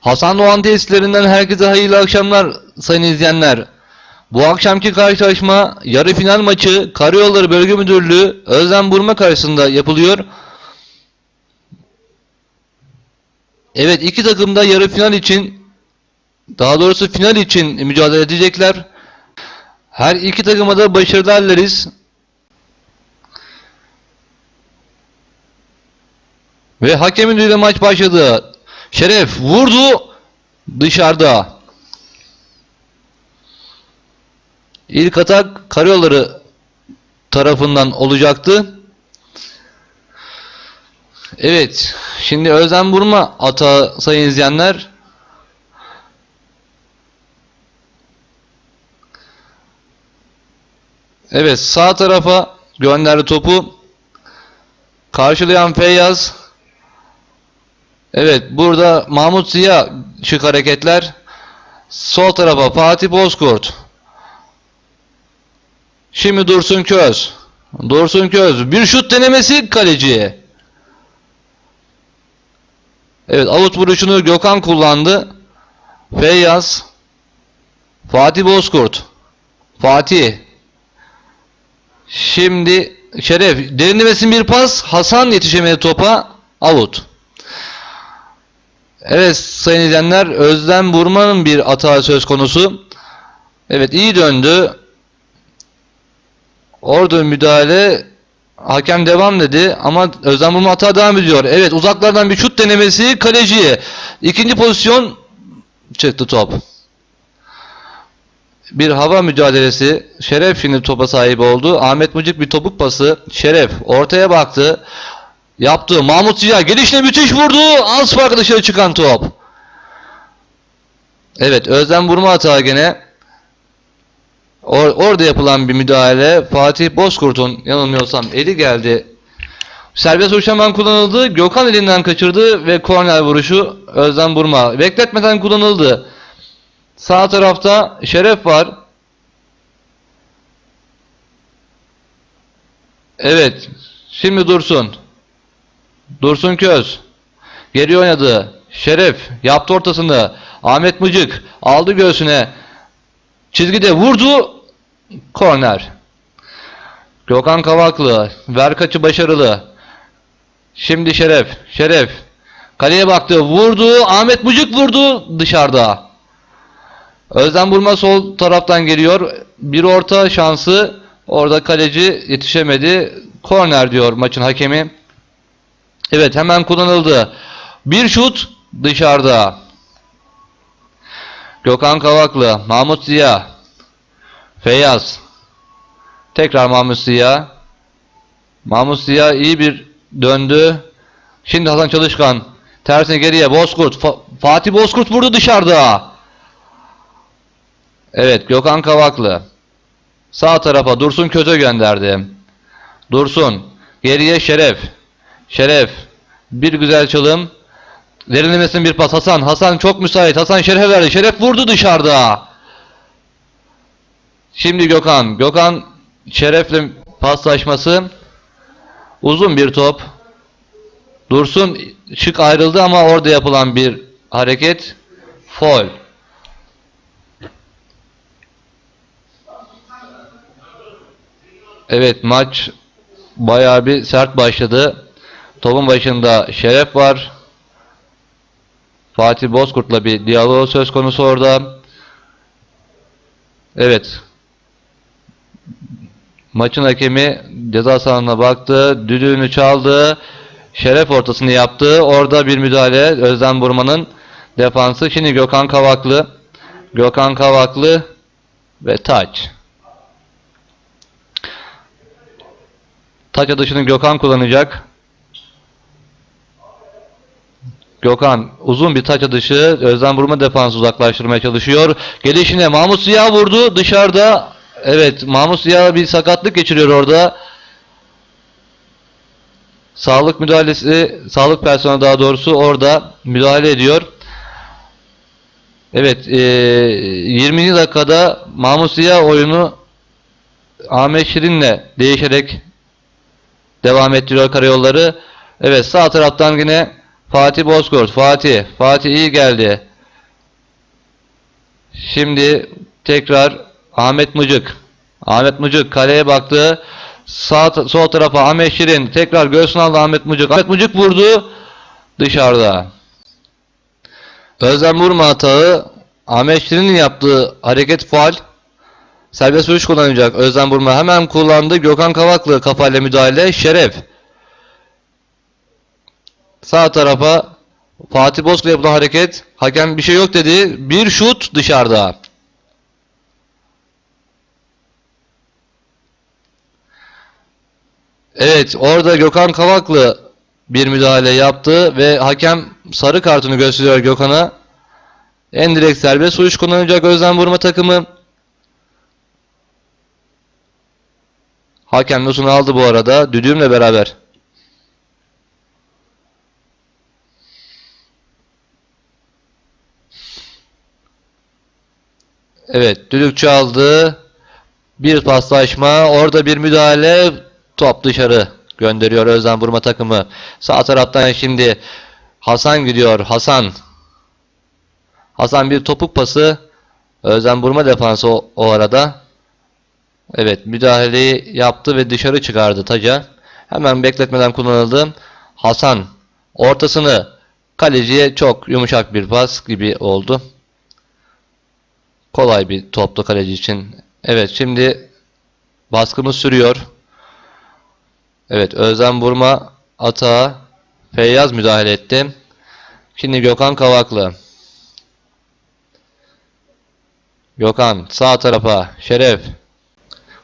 Hasan Doğan tesislerinden herkese hayırlı akşamlar sayın izleyenler. Bu akşamki karşılaşma yarı final maçı Karayolları Bölge Müdürlüğü Özlem Burma karşısında yapılıyor. Evet iki takım da yarı final için daha doğrusu final için mücadele edecekler. Her iki takıma da başarılar dileriz. Ve hakemin düdüğüyle maç başladı. Şeref vurdu dışarıda. İlk atak karayolları tarafından olacaktı. Evet. Şimdi Özlem Burma ata sayın izleyenler. Evet sağ tarafa gönderdi topu. Karşılayan Feyyaz. Evet burada Mahmut Ziya şık hareketler. Sol tarafa Fatih Bozkurt. Şimdi Dursun Köz. Dursun Köz. Bir şut denemesi kaleciye. Evet avut vuruşunu Gökhan kullandı. Feyyaz. Fatih Bozkurt. Fatih. Şimdi Şeref. Derinlemesin bir pas. Hasan yetişemedi topa. Avut. Evet sayın izleyenler Özlem Burman'ın bir hata söz konusu. Evet iyi döndü. Orada müdahale hakem devam dedi ama Özlem Burma hata devam ediyor. Evet uzaklardan bir şut denemesi kaleciye. İkinci pozisyon çıktı top. Bir hava mücadelesi. Şeref şimdi topa sahip oldu. Ahmet Mıcık bir topuk pası. Şeref ortaya baktı. Yaptı. Mahmut Ziya gelişine müthiş vurdu. Az farklı dışarı çıkan top. Evet Özlem vurma hata gene. Or- orada yapılan bir müdahale. Fatih Bozkurt'un yanılmıyorsam eli geldi. Serbest vuruş hemen kullanıldı. Gökhan elinden kaçırdı ve korner vuruşu Özlem Burma. Bekletmeden kullanıldı. Sağ tarafta Şeref var. Evet. Şimdi Dursun. Dursun Köz. Geri oynadı. Şeref yaptı ortasını. Ahmet Mıcık aldı göğsüne. Çizgide vurdu. Korner. Gökhan Kavaklı. Ver kaçı başarılı. Şimdi Şeref. Şeref. Kaleye baktı. Vurdu. Ahmet Mıcık vurdu. Dışarıda. Özlem Burma sol taraftan geliyor. Bir orta şansı. Orada kaleci yetişemedi. Korner diyor maçın hakemi. Evet hemen kullanıldı. Bir şut dışarıda. Gökhan Kavaklı, Mahmut Ziya, Feyyaz. Tekrar Mahmut Ziya. Mahmut Ziya iyi bir döndü. Şimdi Hasan Çalışkan. Tersine geriye Bozkurt. Fa- Fatih Bozkurt vurdu dışarıda. Evet Gökhan Kavaklı. Sağ tarafa Dursun Köze gönderdi. Dursun. Geriye Şeref. Şeref. Bir güzel çalım. Derinlemesine bir pas. Hasan. Hasan çok müsait. Hasan Şeref'e verdi. Şeref vurdu dışarıda. Şimdi Gökhan. Gökhan Şeref'le paslaşması. Uzun bir top. Dursun şık ayrıldı ama orada yapılan bir hareket. Foul. Evet maç bayağı bir sert başladı. Topun başında Şeref var. Fatih Bozkurt'la bir diyalog söz konusu orada. Evet. Maçın hakemi ceza sahanına baktı. Düdüğünü çaldı. Şeref ortasını yaptı. Orada bir müdahale. Özlem Burman'ın defansı. Şimdi Gökhan Kavaklı. Gökhan Kavaklı ve taç. Taç atışını Gökhan kullanacak. Gökhan uzun bir taç atışı Özlem Burma defansı uzaklaştırmaya çalışıyor. Gelişine Mahmut Ziya vurdu dışarıda. Evet Mahmut Ziya bir sakatlık geçiriyor orada. Sağlık müdahalesi, sağlık personeli daha doğrusu orada müdahale ediyor. Evet, eee 20. dakikada Mahmut Ziya oyunu Ahmet Şirin'le değişerek devam ettiriyor karayolları. Evet sağ taraftan yine Fatih Bozkurt. Fatih. Fatih iyi geldi. Şimdi tekrar Ahmet Mıcık. Ahmet Mıcık kaleye baktı. Sağ sol tarafa Ahmet Şirin tekrar göğsüne aldı Ahmet Mıcık. Ahmet Mıcık vurdu dışarıda. Özlem vurma hatağı Ahmet Şirin'in yaptığı hareket faal. Serbest vuruş kullanacak. Özlem Burma hemen kullandı. Gökhan Kavaklı kafayla müdahale. Şeref. Sağ tarafa Fatih Bozkır'a yapılan hareket. Hakem bir şey yok dedi. Bir şut dışarıda. Evet orada Gökhan Kavaklı bir müdahale yaptı ve hakem sarı kartını gösteriyor Gökhan'a. En direkt serbest vuruş kullanacak Özlem Vurma takımı. Hakem notunu aldı bu arada düdüğümle beraber. Evet düdük çaldı. Bir paslaşma. Orada bir müdahale. Top dışarı gönderiyor Özlem Burma takımı. Sağ taraftan şimdi Hasan gidiyor. Hasan. Hasan bir topuk pası. Özlem Burma defansı o, o arada. Evet müdahaleyi yaptı ve dışarı çıkardı taca. Hemen bekletmeden kullanıldı. Hasan ortasını kaleciye çok yumuşak bir pas gibi oldu. Kolay bir toplu kaleci için. Evet şimdi baskımız sürüyor. Evet Özlem Burma atağa Feyyaz müdahale etti. Şimdi Gökhan Kavaklı. Gökhan sağ tarafa Şeref.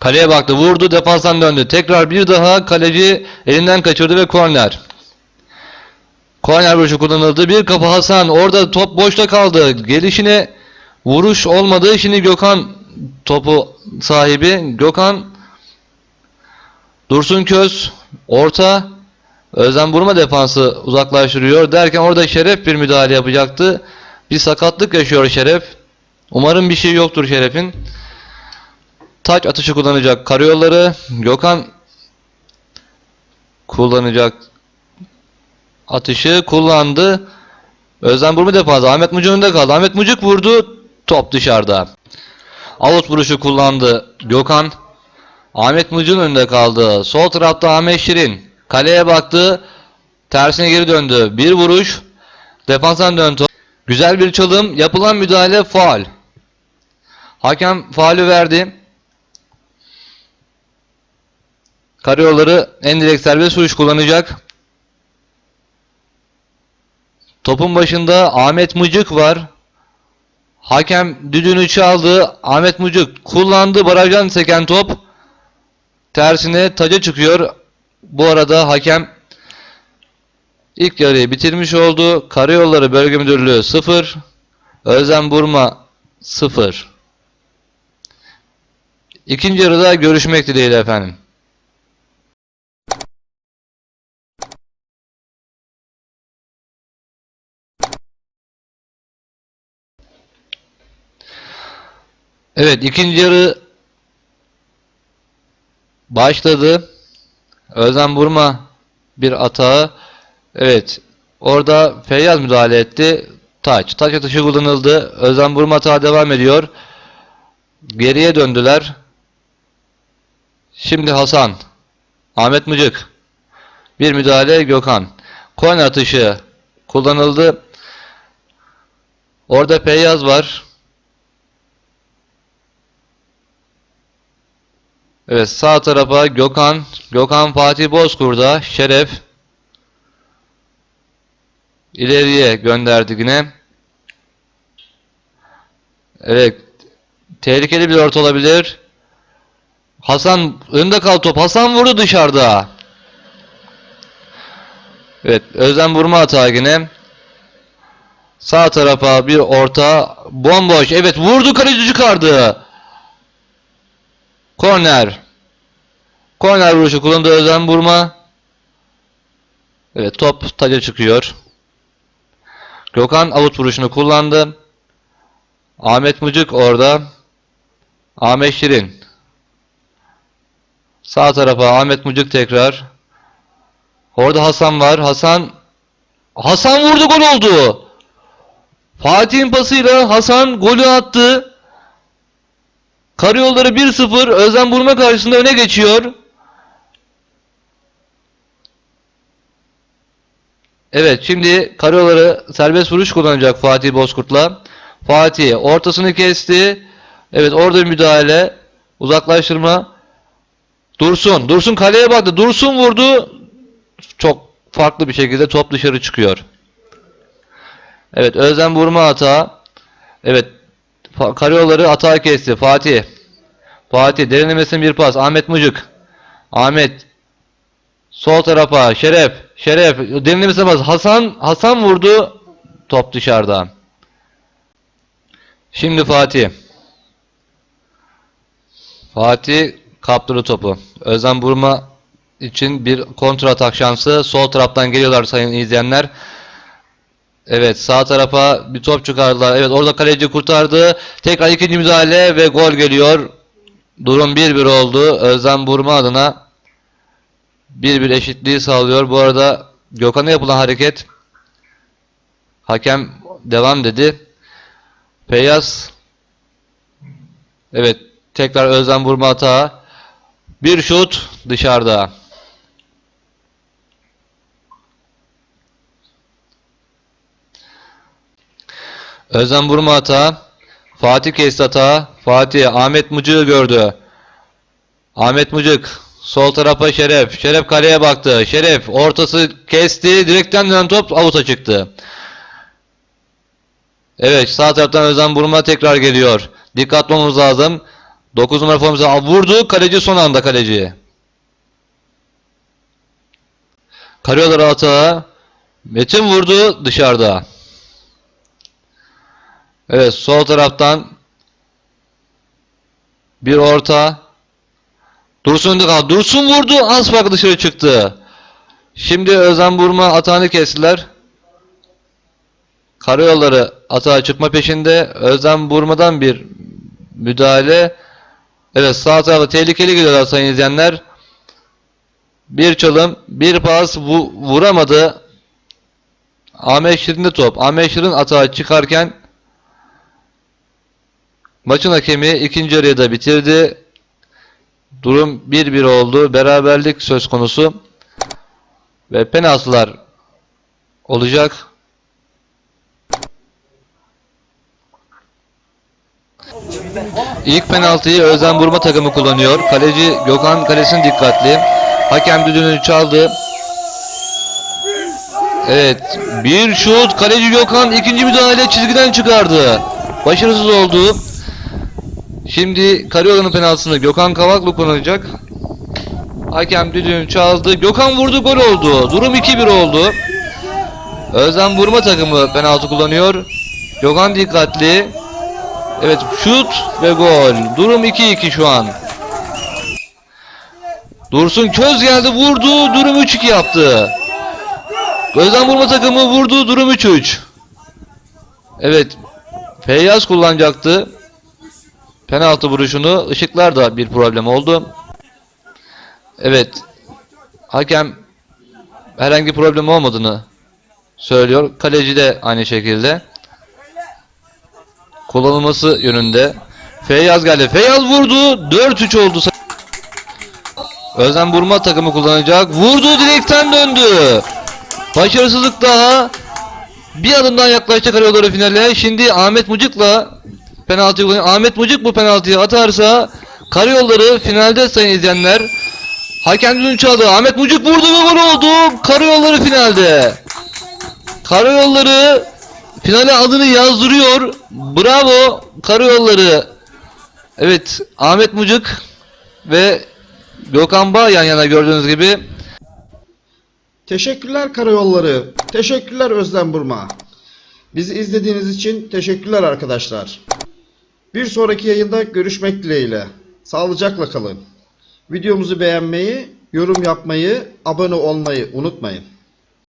Kaleye baktı vurdu defanstan döndü. Tekrar bir daha kaleci elinden kaçırdı ve korner. Korner vuruşu kullanıldı. Bir kapı Hasan. Orada top boşta kaldı. Gelişine vuruş olmadı. Şimdi Gökhan topu sahibi. Gökhan Dursun Köz orta Özlem Burma defansı uzaklaştırıyor derken orada Şeref bir müdahale yapacaktı. Bir sakatlık yaşıyor Şeref. Umarım bir şey yoktur Şeref'in. Taç atışı kullanacak karayolları. Gökhan kullanacak atışı kullandı. Özlem Burma defansı. Ahmet Mucuk önünde kaldı. Ahmet Mucuk vurdu. Top dışarıda. Avut vuruşu kullandı. Gökhan. Ahmet Mucuk'un önünde kaldı. Sol tarafta Ahmet Şirin. Kaleye baktı. Tersine geri döndü. Bir vuruş. Defanstan döndü. Güzel bir çalım. Yapılan müdahale faal. Hakem faulü verdi. Karayolları en direkt serbest vuruş kullanacak. Topun başında Ahmet Mıcık var. Hakem düdüğünü çaldı. Ahmet Mıcık kullandı. Barajdan seken top. Tersine taca çıkıyor. Bu arada hakem ilk yarıyı bitirmiş oldu. Karayolları Bölge Müdürlüğü 0. Özlem Burma 0. İkinci yarıda görüşmek dileğiyle efendim. Evet ikinci yarı başladı. Özlem Burma bir atağı. Evet. Orada Feyyaz müdahale etti. Taç. Taç atışı kullanıldı. Özlem Burma atağı devam ediyor. Geriye döndüler. Şimdi Hasan. Ahmet Mıcık. Bir müdahale Gökhan. Korner atışı kullanıldı. Orada Feyyaz var. Evet sağ tarafa Gökhan. Gökhan Fatih Bozkur'da. Şeref. İleriye gönderdi yine. Evet. Tehlikeli bir orta olabilir. Hasan önde kal top. Hasan vurdu dışarıda. Evet. Özlem vurma hata yine. Sağ tarafa bir orta. Bomboş. Evet vurdu kaleci çıkardı. Korner. Korner vuruşu kullandı Özlem Burma. Evet top taca çıkıyor. Gökhan avut vuruşunu kullandı. Ahmet Mucuk orada. Ahmet Şirin. Sağ tarafa Ahmet Mucuk tekrar. Orada Hasan var. Hasan Hasan vurdu gol oldu. Fatih'in pasıyla Hasan golü attı. Karayolları 1-0 Özlem Burma karşısında öne geçiyor. Evet şimdi karayolları serbest vuruş kullanacak Fatih Bozkurt'la. Fatih ortasını kesti. Evet orada müdahale. Uzaklaştırma. Dursun. Dursun kaleye baktı. Dursun vurdu. Çok farklı bir şekilde top dışarı çıkıyor. Evet Özlem vurma hata. Evet Karayolları hata kesti. Fatih. Fatih derinlemesine bir pas. Ahmet Mucuk. Ahmet. Sol tarafa. Şeref. Şeref. Derinlemesine pas. Hasan. Hasan vurdu. Top dışarıda. Şimdi Fatih. Fatih kaptırdı topu. Özlem Burma için bir kontra atak şansı. Sol taraftan geliyorlar sayın izleyenler. Evet sağ tarafa bir top çıkardılar. Evet orada kaleci kurtardı. Tekrar ikinci müdahale ve gol geliyor. Durum 1-1 oldu. Özlem Burma adına 1-1 eşitliği sağlıyor. Bu arada Gökhan'a yapılan hareket hakem devam dedi. Feyyaz Evet tekrar Özlem Burma hata. Bir şut dışarıda. Özlem Burma hata. Fatih kesti hata. Fatih Ahmet Mucuk'u gördü. Ahmet Mucuk sol tarafa Şeref. Şeref kaleye baktı. Şeref ortası kesti. Direkten dönen top avuta çıktı. Evet sağ taraftan Özlem Burma tekrar geliyor. Dikkatli olmamız lazım. 9 numara formumuza vurdu. Kaleci son anda kaleci. Karıyorlar hata. Metin vurdu dışarıda. Evet sol taraftan bir orta. Dursun önde kaldı. Dursun vurdu. Az farklı dışarı çıktı. Şimdi Özlem Burma atağını kestiler. Karayolları atağa çıkma peşinde. Özlem Burma'dan bir müdahale. Evet sağ tarafa tehlikeli gidiyorlar sayın izleyenler. Bir çalım, bir pas vu- vuramadı. Ahmet Şirin'de top. Ahmet Şirin atağa çıkarken maçın hakemi ikinci yarıyı da bitirdi. Durum 1-1 oldu. Beraberlik söz konusu. Ve penaltılar olacak. İlk penaltıyı Özlem Burma takımı kullanıyor. Kaleci Gökhan kalesinin dikkatli. Hakem düdüğünü çaldı. Evet. Bir şut. Kaleci Gökhan ikinci müdahale çizgiden çıkardı. Başarısız oldu. Şimdi Karayola'nın penaltısını Gökhan Kavaklı kullanacak. Hakem düdüğünü çaldı. Gökhan vurdu gol oldu. Durum 2-1 oldu. Özlem Burma takımı penaltı kullanıyor. Gökhan dikkatli. Evet şut ve gol. Durum 2-2 şu an. Dursun Köz geldi vurdu. Durum 3-2 yaptı. Gözden vurma takımı vurdu. Durum 3-3. Evet. Feyyaz kullanacaktı. Penaltı vuruşunu. Işıklar da bir problem oldu. Evet. Hakem herhangi problem olmadığını söylüyor. Kaleci de aynı şekilde kullanılması yönünde. Feyyaz geldi. Feyyaz vurdu. 4-3 oldu. Özlem Burma takımı kullanacak. Vurdu direkten döndü. Başarısızlık daha. Bir adımdan yaklaşacak arıyorlar finale. Şimdi Ahmet Mucuk'la penaltı. Ahmet Mucuk bu penaltıyı atarsa Karayolları finalde sayın izleyenler. Hakem düdüğünü çaldı. Ahmet Mucuk vurdu ve gol oldu. Karayolları finalde. Karayolları finale adını yazdırıyor. Bravo Karayolları. Evet Ahmet Mucuk ve Gökhan Bağ yan yana gördüğünüz gibi. Teşekkürler Karayolları. Teşekkürler Özlem Burma. Bizi izlediğiniz için teşekkürler arkadaşlar. Bir sonraki yayında görüşmek dileğiyle. Sağlıcakla kalın. Videomuzu beğenmeyi, yorum yapmayı, abone olmayı unutmayın.